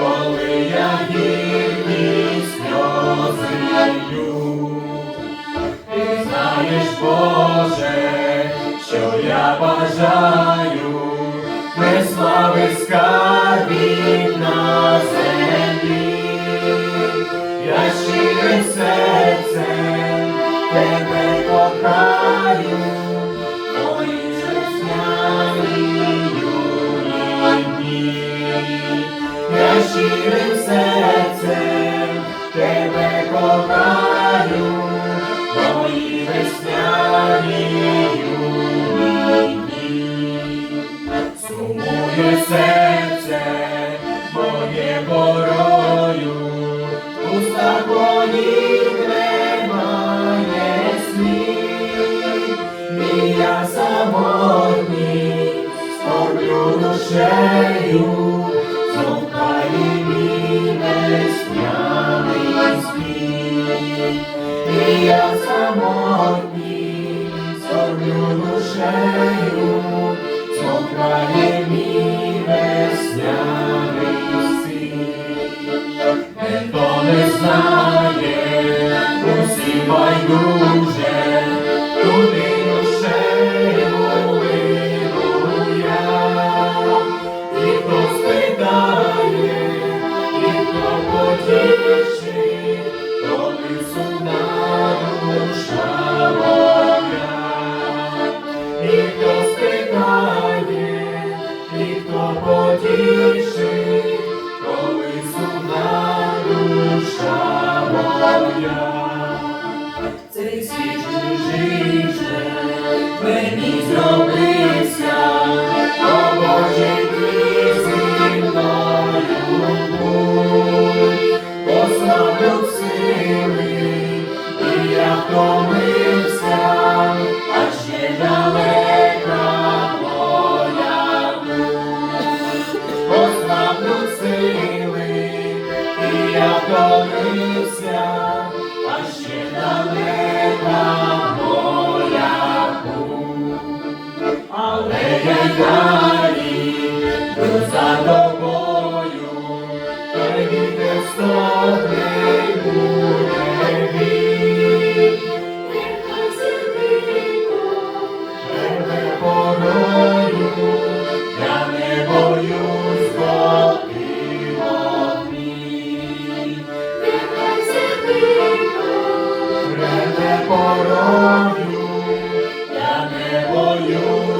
коли я гірні сльози. Ти знаєш, Боже, що я бажаю, без слави скарбів на землі, я щирим серцем тебе кохаю, щирим серцем тебе кохаю, мої весняні юні дні. Сумує серце моє горою, уста твоїх немає слів, і я самотній, скорблю душею, І я самотній, скорблю душею, слухає мій весняний спів. Ніхто не знає, усі байдуже, туди душею лину я. І хто спитає, і хто потішить, коли сумна Lord. Далека кров'ю, я не боюсь.